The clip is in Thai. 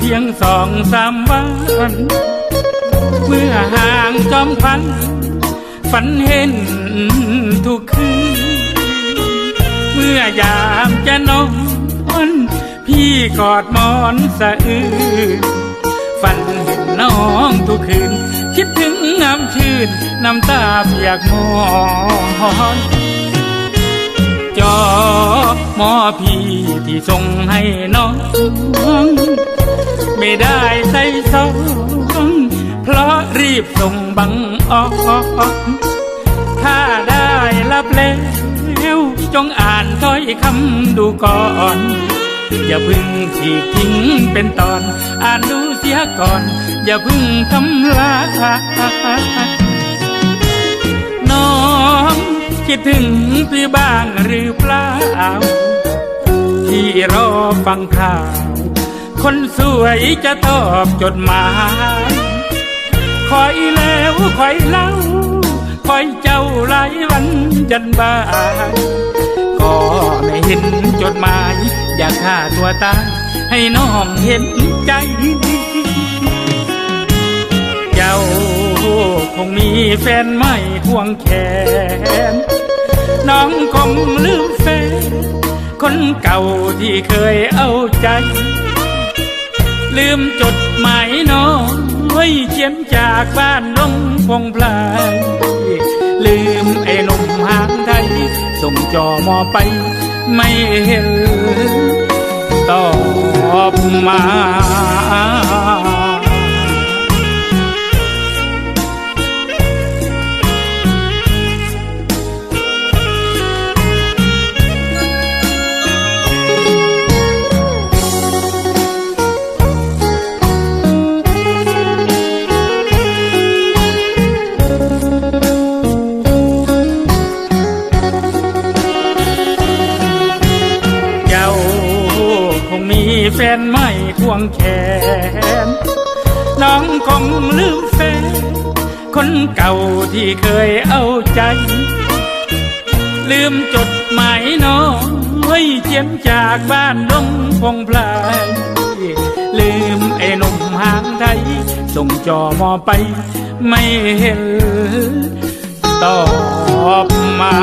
เพียงสองสามวันเมื่อห่างจอมพัน ฝันเห็นทุกคืน เมื่อยามจะนอนพี่กอดหมอนสะอื้นฝันเห็นน้องทุกคืน คิดถึงน้ำชื่น น้ำตาเปียกหมอน หมอพี่ที่ส่งให้น้อง ไม่ได้ใส่ซองเพราะรีบส่งบังออกถ้าได้รับแล้วจงอ่านถ้อยคำดูก่อนอย่าเพึ่งฉีทิ้งเป็นตอน อ่านดูเสียก่อน อย่าเพึ่งทำลายน้อง คิดถึงพี่บ้างหรือเปล่า ที่รอฟังข่าว คนสวยจะตอบจดหมายคอยแล้วคอยเล่าคอยเจ้าหลายวันจันบายก็ไม่เห็นจดหมาย อยากฆ่าตัวตายให้น้องเห็นใจ คงมีแฟนไม่ควงแขน น้องคงลืมแฟน คนเก่าที่เคยเอาใจ ลืมจดหมายน้องไว้เขียนจากบ้านน้องพงพลายลืมไอ้หนุ่มหางไทย ส่งจอมอไปไม่เห็นตอบมา แฟนไม่ควงแขน น้องคงลืมแฟน คนเก่าที่เคยเอาใจ ลืมจดหมายน้องไว้เขียนจากบ้านดงพงพลายลืมไอ้หนุ่มหางไทย ส่งจอมอไป ไม่เห็นตอบมา